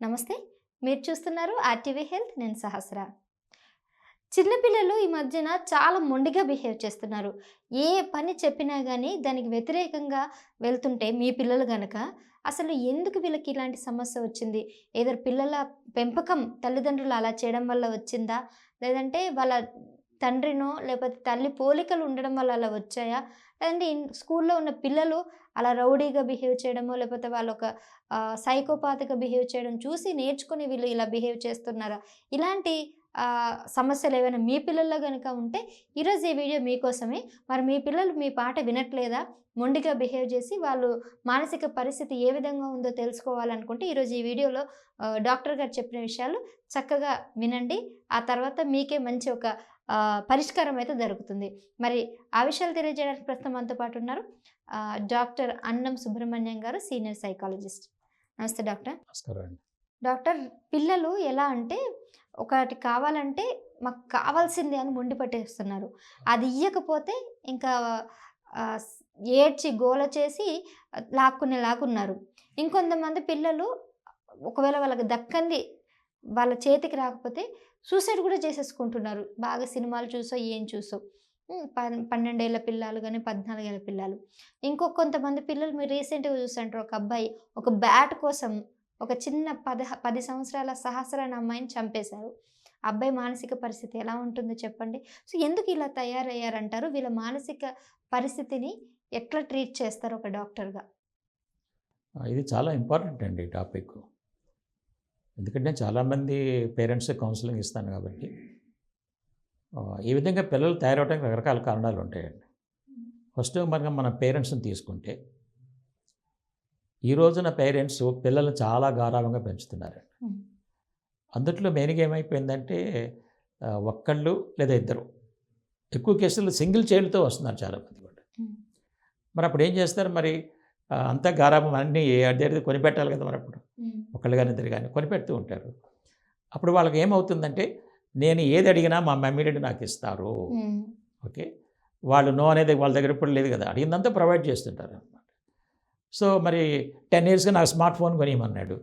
నమస్తే. మీరు చూస్తున్నారు ఆర్టీవీ హెల్త్ నేను సహస్ర. చిన్నపిల్లలు ఈ మధ్యన చాలా మొండిగా బిహేవ్ చేస్తున్నారు. ఏ పని చెప్పినా కానీ దానికి వ్యతిరేకంగా వెళ్తుంటే మీ పిల్లలు కనుక అసలు ఎందుకు వీళ్ళకి ఇలాంటి సమస్య వచ్చింది? ఏదో పిల్లల పెంపకం తల్లిదండ్రులు అలా చేయడం వల్ల వచ్చిందా? లేదంటే వాళ్ళ తండ్రినో లేకపోతే తల్లి పోలికలు ఉండడం వల్ల అలా వచ్చాయా? లేదంటే స్కూల్లో ఉన్న పిల్లలు అలా రౌడీగా బిహేవ్ చేయడమో లేకపోతే వాళ్ళు ఒక సైకోపాత్గా బిహేవ్ చేయడం చూసి నేర్చుకుని వీళ్ళు ఇలా బిహేవ్ చేస్తున్నారా? ఇలాంటి సమస్యలు ఏమైనా మీ పిల్లల్లో కనుక ఉంటే ఈరోజు ఈ వీడియో మీకోసమే. మరి మీ పిల్లలు మీ పాట వినట్లేదా? మొండిగా బిహేవ్ చేసి వాళ్ళు మానసిక పరిస్థితి ఏ విధంగా ఉందో తెలుసుకోవాలనుకుంటే ఈరోజు ఈ వీడియోలో డాక్టర్ గారు చెప్పిన విషయాలు చక్కగా వినండి. ఆ తర్వాత మీకే మంచి ఒక పరిష్కారం అయితే దొరుకుతుంది. మరి ఆ విషయాలు తెలియజేయడానికి ప్రస్తుతం మనతో పాటు ఉన్నారు doctor Annam Subrahmanyam garu senior psychologist. నమస్తే డాక్టర్. నమస్కారం డాక్టర్ పిల్లలు ఎలా అంటే ఒకటి కావాలంటే మాకు కావాల్సిందే అని మొండి పట్టేస్తున్నారు. అది ఇయ్యకపోతే ఇంకా ఏడ్చి గోల చేసి లాక్కునే లాక్కున్నారు ఇంకొంతమంది పిల్లలు ఒకవేళ వాళ్ళకి దక్కంది వాళ్ళ చేతికి రాకపోతే సూసైడ్ కూడా చేసేసుకుంటున్నారు. బాగా సినిమాలు చూసో ఏం చూసో. ఉమ్, పన్నెండేళ్ళ పిల్లలు కానీ పద్నాలుగేళ్ళ పిల్లలు. ఇంకో కొంతమంది పిల్లలు మీరు రీసెంట్గా చూస్తుంటారు ఒక అబ్బాయి ఒక బ్యాట్ కోసం ఒక చిన్న పద పది సంవత్సరాల సహస్రాన్ని అమ్మాయిని చంపేశారు. అబ్బాయి మానసిక పరిస్థితి ఎలా ఉంటుందో చెప్పండి. సో ఎందుకు ఇలా తయారయ్యారంటారు? వీళ్ళ మానసిక పరిస్థితిని ఎట్లా ట్రీట్ చేస్తారు ఒక డాక్టర్గా? ఇది చాలా ఇంపార్టెంట్ అండి టాపిక్. ఎందుకంటే నేను చాలామంది పేరెంట్స్ కౌన్సిలింగ్ ఇస్తాను కాబట్టి ఈ విధంగా పిల్లలు తయారవడానికి రకరకాల కారణాలు ఉంటాయండి. ఫస్ట్ మనకి మన పేరెంట్స్ని తీసుకుంటే ఈ రోజున పేరెంట్స్ పిల్లల్ని చాలా గారాభంగా పెంచుతున్నారు అందుట్లో మెయిన్గా ఏమైపోయిందంటే ఒక్కళ్ళు లేదా ఇద్దరు ఎక్కువ కేసులు సింగిల్ చైల్డ్తో వస్తున్నారు చాలామంది కూడా. మరి అప్పుడు ఏం చేస్తారు మరి? అంతా గారాభం అన్నీ అదే కొనిపెట్టాలి కదా మరి అప్పుడు. ఒకళ్ళు కానీ ఇద్దరు కానీ కొనిపెడుతూ ఉంటారు. అప్పుడు వాళ్ళకి ఏమవుతుందంటే నేను ఏది అడిగినా మా మమ్మీ డాడీ నాకు ఇస్తారు. ఓకే? వాళ్ళు నో అనేది వాళ్ళ దగ్గర ఇప్పుడు లేదు కదా అడిగిందంతా ప్రొవైడ్ చేస్తుంటారు అనమాట సో మరి టెన్ ఇయర్స్గా నాకు స్మార్ట్ ఫోన్ కొనియమన్నాడు.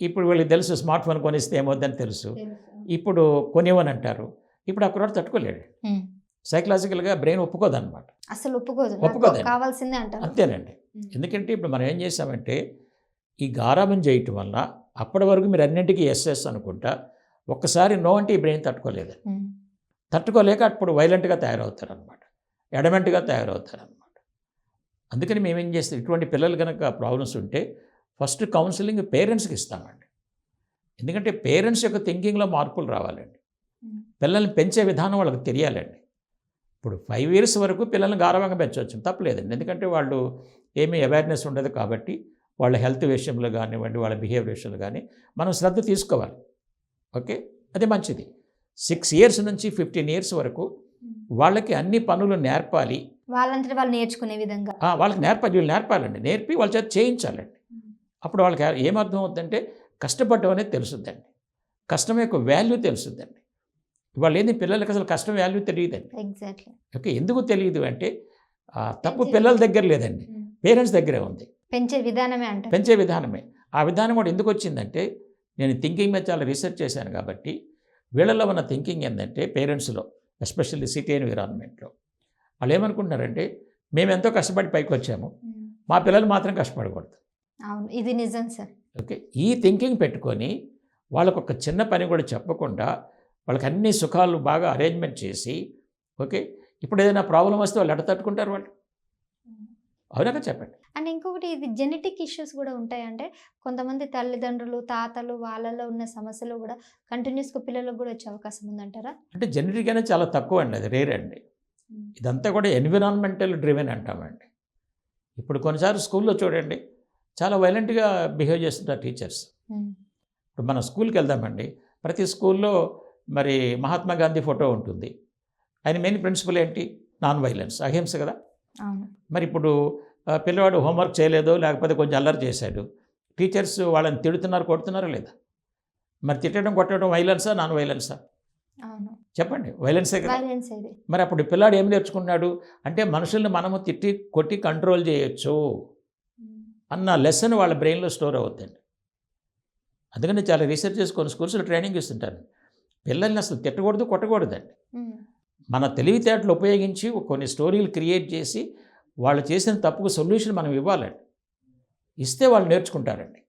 ఇప్పుడు వీళ్ళకి తెలుసు స్మార్ట్ ఫోన్ కొనిస్తే ఏమవుద్దని తెలుసు. ఇప్పుడు కొనివ్వని అంటారు ఇప్పుడు ఆ కుర్రాడు తట్టుకోలేడు. సైకలాజికల్గా బ్రెయిన్ ఒప్పుకోదన్నమాట. అసలు ఒప్పుకోదు. నాకు ఒప్పుకోదండి. కావాల్సిందే అంటారు. అంతేనండి. ఎందుకంటే ఇప్పుడు మనం ఏం చేసామంటే ఈ గారాబం చేయటం వల్ల అప్పటి వరకు మీరు అన్నింటికీ ఎస్ ఎస్ అనుకుంటా ఒక్కసారి నో అంటే ఈ బ్రెయిన్ తట్టుకోలేదు. తట్టుకోలేక అప్పుడు వైలెంట్గా తయారవుతారు అనమాట ఎడమెంట్గా తయారవుతారు అనమాట అందుకని మేము ఏం చేస్తాం ఇటువంటి పిల్లలు కనుక ప్రాబ్లమ్స్ ఉంటే ఫస్ట్ కౌన్సిలింగ్ పేరెంట్స్కి ఇస్తామండి. ఎందుకంటే పేరెంట్స్ యొక్క థింకింగ్లో మార్పులు రావాలండి. పిల్లల్ని పెంచే విధానం వాళ్ళకి తెలియాలండి. ఇప్పుడు ఫైవ్ ఇయర్స్ వరకు పిల్లల్ని గారవంగా పెంచవచ్చు తప్పలేదండి. ఎందుకంటే వాళ్ళు ఏమీ అవేర్నెస్ ఉండదు కాబట్టి వాళ్ళ హెల్త్ విషయంలో కానివ్వండి వాళ్ళ బిహేవియర్ విషయంలో కానీ మనం శ్రద్ధ తీసుకోవాలి. ఓకే? అది మంచిది. సిక్స్ ఇయర్స్ నుంచి ఫిఫ్టీన్ ఇయర్స్ వరకు వాళ్ళకి అన్ని పనులు నేర్పాలి. వాళ్ళంతటి వాళ్ళు నేర్చుకునే విధంగా. వాళ్ళకి నేర్పాలి వీళ్ళు నేర్పాలండి. నేర్పి వాళ్ళ చేత చేయించాలండి. అప్పుడు వాళ్ళకి ఏమర్థం అవుతుందంటే కష్టపడడం అనేది తెలుసుద్దండి. కష్టం యొక్క వాల్యూ తెలుసుద్దండి. వాళ్ళు ఏంది పిల్లలకి అసలు కష్టం వాల్యూ తెలియదండి. ఎగ్జాక్ట్లీ. ఓకే? ఎందుకు తెలియదు అంటే తప్పు పిల్లల దగ్గర లేదండి. పేరెంట్స్ దగ్గరే ఉంది. పెంచే విధానమే అంటారు. పెంచే విధానమే. ఆ విధానం కూడా ఎందుకు వచ్చిందంటే నేను థింకింగ్ మీద చాలా రీసెర్చ్ చేశాను కాబట్టి వీళ్ళలో ఉన్న థింకింగ్ ఏంటంటే పేరెంట్స్లో ఎస్పెషల్లీ సిటీ ఎన్విరాన్మెంట్లో వాళ్ళు ఏమనుకుంటున్నారంటే మేము ఎంతో కష్టపడి పైకి వచ్చాము. మా పిల్లలు మాత్రం కష్టపడకూడదు. అవును. ఇది నిజం సార్. ఓకే. ఈ థింకింగ్ పెట్టుకొని వాళ్ళకు ఒక చిన్న పని కూడా చెప్పకుండా వాళ్ళకి అన్ని సుఖాలు బాగా అరేంజ్మెంట్ చేసి ఓకే. ఇప్పుడు ఏదైనా ప్రాబ్లం వస్తే వాళ్ళు ఎడ తట్టుకుంటారు వాళ్ళు. అవునా చెప్పండి. అండ్ ఇంకొకటి ఇది జెనెటిక్ ఇష్యూస్ కూడా ఉంటాయంటే కొంతమంది తల్లిదండ్రులు తాతలు వాళ్ళలో ఉన్న సమస్యలు కూడా కంటిన్యూస్గా పిల్లలకు కూడా వచ్చే అవకాశం ఉందంటారా? అంటే జెనెటిక్ అనేది చాలా తక్కువ అండి అది రేర్ అండి. ఇదంతా కూడా ఎన్విరాన్మెంటల్ డ్రివెన్ అంటామండి. ఇప్పుడు కొన్నిసార్లు స్కూల్లో చూడండి చాలా వైలెంట్గా బిహేవ్ చేస్తుంటారు టీచర్స్. ఇప్పుడు మన స్కూల్కి వెళ్దామండి ప్రతి స్కూల్లో మరి మహాత్మా గాంధీ ఫోటో ఉంటుంది. ఆయన మెయిన్ ప్రిన్సిపల్ ఏంటి? నాన్ వైలెన్స్ అహింస కదా? మరి ఇప్పుడు పిల్లవాడు హోంవర్క్ చేయలేదో లేకపోతే కొంచెం అల్లరి చేశాడు. టీచర్స్ వాళ్ళని తిడుతున్నారు కొడుతున్నారా లేదా? మరి తిట్టడం కొట్టడం వైలెన్సా నాన్ వైలెన్సా? చెప్పండి వైలెన్సే కదా. మరి అప్పుడు పిల్లాడు ఏం నేర్చుకున్నాడు? అంటే మనుషుల్ని మనము తిట్టి కొట్టి కంట్రోల్ చేయొచ్చు అన్న లెసన్ వాళ్ళ బ్రెయిన్లో స్టోర్ అవుతుందండి అందుకని చాలా రీసెర్చ్ చేసి కొన్ని స్కూల్స్లో ట్రైనింగ్ ఇస్తుంటారు. పిల్లల్ని అసలు తిట్టకూడదు కొట్టకూడదండి. మన తెలివితేటలు ఉపయోగించి కొన్ని స్టోరీలు క్రియేట్ చేసి వాళ్ళు చేసిన తప్పుకు సొల్యూషన్ మనం ఇవ్వాలండి. ఇస్తే వాళ్ళు నేర్చుకుంటారండి.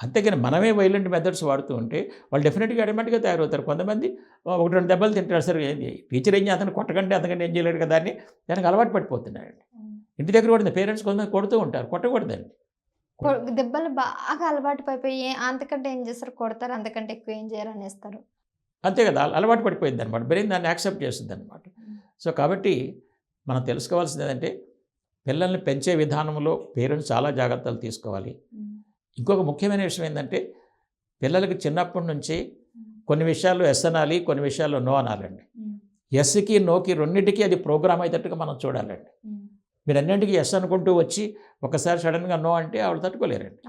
అంతేగాని మనమే వైలెంట్ మెథడ్స్ వాడుతూ ఉంటే వాళ్ళు డెఫినెట్గా అడమటిగా తయారవుతారు. కొంతమంది "ఓ, ఒకటి రెండు దెబ్బలు తింటారు సరే. టీచర్ ఏం చేస్తాను కొట్టకండి. అంతకంటే ఏం చేయలేడు కదా అని దానికి అలవాటు పడిపోతున్నారండి. ఇంటి దగ్గర కూడా పేరెంట్స్ కొంతమంది కొడుతూ ఉంటారు. కొట్టకూడదండి. దెబ్బలు బాగా అలవాటు పడిపోయి "ఏ, అంతకంటే ఏం చేస్తారు? కొడతారు. అంతకంటే ఎక్కువ ఏం చేయరు అనేస్తారు అంతే కదా అల- అలవాటు పడిపోయింది అనమాట బ్రెయిన్ దాన్ని యాక్సెప్ట్ చేస్తుంది అనమాట సో కాబట్టి మనం తెలుసుకోవాల్సింది ఏంటంటే పిల్లల్ని పెంచే విధానంలో పేరెంట్స్ చాలా జాగ్రత్తలు తీసుకోవాలి. ఇంకొక ముఖ్యమైన విషయం ఏంటంటే పిల్లలకి చిన్నప్పటి నుంచి కొన్ని విషయాల్లో ఎస్ అనాలి కొన్ని విషయాల్లో నో అనాలండి. ఎస్కి నోకి రెండింటికి అది ప్రోగ్రామ్ అయ్యేటట్టుగా మనం చూడాలండి. మీరు అన్నింటికి ఎస్ అనుకుంటూ వచ్చి ఒకసారి సడన్గా నో అంటే ఆవిడ తట్టుకోలేరండి.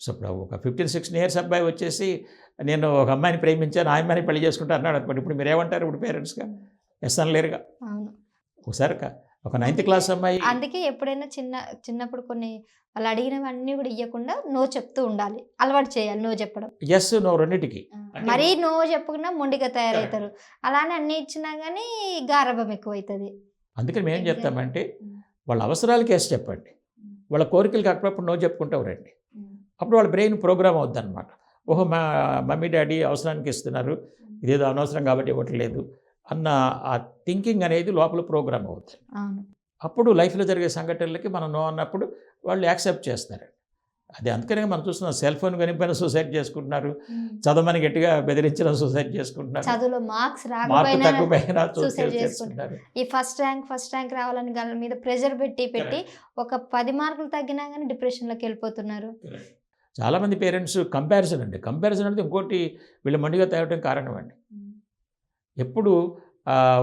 సో ఇప్పుడు ఒక ఫిఫ్టీన్ సిక్స్టీన్ ఇయర్స్ అబ్బాయి వచ్చేసి నేను ఒక అమ్మాయిని ప్రేమించాను ఆ అమ్మాయిని పెళ్ళి చేసుకుంటా అన్నాడు అనుకోండి. ఇప్పుడు మీరు ఏమంటారు ఇప్పుడు పేరెంట్స్గా? ఎస్ అనలేరుగా. అవును. ఒకసారి ఒక నైన్త్ క్లాస్ అమ్మాయి అందుకే ఎప్పుడైనా చిన్న చిన్నప్పుడు కొన్ని వాళ్ళు అడిగినవన్నీ కూడా ఇవ్వకుండా నో చెప్తూ ఉండాలి. అలవాటు చేయాలి నో చెప్పడం. ఎస్ నో రెండింటికి. మరీ నో చెప్పకుండా మొండిగా తయారవుతారు. అలానే అన్ని ఇచ్చినా కానీ గారభం ఎక్కువ అవుతుంది అందుకని మేము చెప్తామంటే వాళ్ళ అవసరాలకి ఎస్ చెప్పండి. వాళ్ళ కోరికలు కాకపోతే నో చెప్పుకుంటూ రండి. అప్పుడు వాళ్ళ బ్రెయిన్ ప్రోగ్రామ్ అవుద్ది అనమాట ఓహో మా మమ్మీ డాడీ అవసరానికి ఇస్తున్నారు ఇదేదో అనవసరం కాబట్టి ఇవ్వట్లేదు అన్న ఆ థింకింగ్ అనేది లోపల ప్రోగ్రామ్ అవుతుంది అప్పుడు లైఫ్లో జరిగే సంఘటనలకి మనం నో అన్నప్పుడు వాళ్ళు యాక్సెప్ట్ చేస్తారు. అది అందుకనే మనం చూస్తున్నాం సెల్ ఫోన్ కనిపోయిన సూసైడ్ చేసుకుంటున్నారు చదవమని గట్టిగా బెదిరించిన సూసైడ్ చేసుకుంటున్నారు చదువులో మార్క్స్ రాకపోయినా తగ్గిపోయినా సూసైడ్ ఈ ఫస్ట్ ర్యాంక్ ఫస్ట్ ర్యాంక్ రావాలని మీద ప్రెషర్ పెట్టి పెట్టి ఒక పది మార్కులు తగ్గినా కానీ డిప్రెషన్లోకి వెళ్ళిపోతున్నారు. చాలామంది పేరెంట్స్ కంపారిజన్ అండి. కంపారిజన్ అనేది ఇంకోటి వీళ్ళ మండిగా తేవడం కారణం అండి. ఎప్పుడు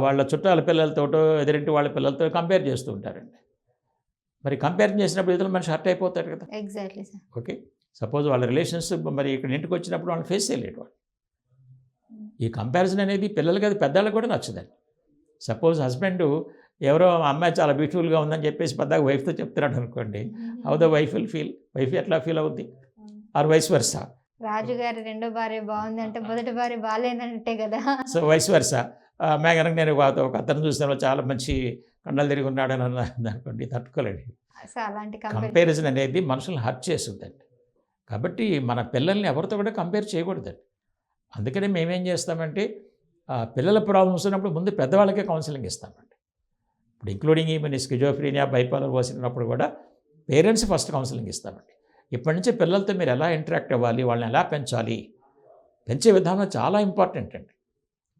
వాళ్ళ చుట్టాల పిల్లలతోటో ఎదురింటి వాళ్ళ పిల్లలతో కంపేర్ చేస్తూ ఉంటారండి. మరి కంపేర్ చేసినప్పుడు ఇతరులు మనిషి హర్ట్ అయిపోతాడు కదా. Exactly sir okay. సపోజ్ వాళ్ళ రిలేషన్స్ మరి ఇక్కడ ఇంటికి వచ్చినప్పుడు వాళ్ళని ఫేస్ చేయలేడు వాళ్ళు. ఈ కంపారిజన్ అనేది పిల్లలకి అది పెద్దవాళ్ళకి కూడా నచ్చదండి. సపోజ్ హస్బెండ్ ఎవరో అమ్మాయి చాలా బ్యూటిఫుల్గా ఉందని చెప్పేసి పెద్దగా వైఫ్తో చెప్తున్నాడు అనుకోండి. How the wife will feel wife ఎట్లా ఫీల్ అవుద్ది? Or vice versa? రాజు గారి రెండో భార్య బాగుంది అంటే మొదటి భార్య బాగాలేదంటే కదా. So vice versa? కనుక నేను ఒక అతను చూసిన చాలా మంచి కండలు తిరిగి ఉన్నాడని అన్నది అనుకోండి తట్టుకోలేడు. అలాంటి కంపేర్ కంపారిజన్ అనేది మనుషులను హర్ట్ చేస్తుందండి. కాబట్టి మన పిల్లల్ని ఎవరితో కూడా కంపేర్ చేయకూడదండి. అందుకనే మేమేం చేస్తామంటే పిల్లల ప్రాబ్లమ్స్ ఉన్నప్పుడు ముందు పెద్దవాళ్ళకే కౌన్సిలింగ్ ఇస్తామండి. ఇప్పుడు ఇంక్లూడింగ్ ఈమెన్ స్కిజోఫ్రీనియా బైపాలర్ వచ్చినప్పుడు కూడా పేరెంట్స్ ఫస్ట్ కౌన్సిలింగ్ ఇస్తామండి. ఇప్పటి నుంచి పిల్లలతో మీరు ఎలా ఇంటరాక్ట్ అవ్వాలి? వాళ్ళని ఎలా పెంచాలి? పెంచే విధానం చాలా ఇంపార్టెంట్ అండి.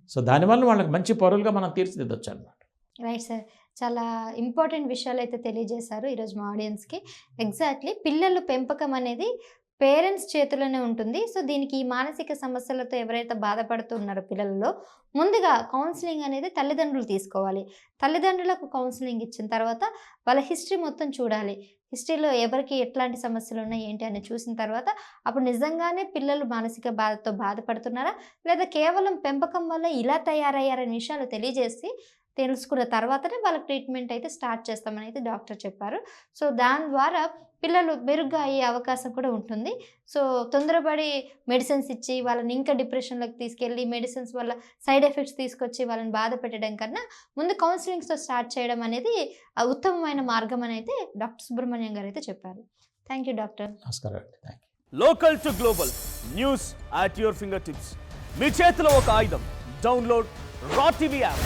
సో దానివల్ల వాళ్ళకి మంచి పౌరులుగా మనం తీర్చిదిద్దొచ్చు అనమాట రైట్ సార్. చాలా ఇంపార్టెంట్ విషయాలు అయితే తెలియజేశారు ఈరోజు మా ఆడియన్స్కి. ఎగ్జాక్ట్లీ పిల్లలు పెంపకం అనేది పేరెంట్స్ చేతిలోనే ఉంటుంది. సో దీనికి ఈ మానసిక సమస్యలతో ఎవరైతే బాధపడుతున్నారో పిల్లల్లో పిల్లలలో ముందుగా కౌన్సిలింగ్ అనేది తల్లిదండ్రులు తీసుకోవాలి. తల్లిదండ్రులకు కౌన్సిలింగ్ ఇచ్చిన తర్వాత వాళ్ళ హిస్టరీ మొత్తం చూడాలి. హిస్టరీలో ఎవరికి ఎట్లాంటి సమస్యలు ఉన్నాయి ఏంటి అని చూసిన తర్వాత అప్పుడు నిజంగానే పిల్లలు మానసిక బాధతో బాధపడుతున్నారా? లేదా కేవలం పెంపకం వల్ల ఇలా తయారయ్యారనే విషయాలు తెలియజేసి తెలుసుకున్న తర్వాతనే వాళ్ళకి ట్రీట్మెంట్ అయితే స్టార్ట్ చేస్తామని అయితే డాక్టర్ చెప్పారు. సో దాని ద్వారా పిల్లలు మెరుగ్గా అయ్యే అవకాశం కూడా ఉంటుంది. సో తొందరపడి మెడిసిన్స్ ఇచ్చి వాళ్ళని ఇంకా డిప్రెషన్లోకి తీసుకెళ్ళి మెడిసిన్స్ వల్ల సైడ్ ఎఫెక్ట్స్ తీసుకొచ్చి వాళ్ళని బాధ పెట్టడం కన్నా ముందు కౌన్సిలింగ్స్తో స్టార్ట్ చేయడం అనేది ఆ ఉత్తమమైన మార్గం అని అయితే డాక్టర్ సుబ్రహ్మణ్యం గారు అయితే చెప్పారు. Thank you doctor. నమస్కారం local to global news at your finger tips. మీ చేతిలో ఒక ఆయుధం. Download R TV app.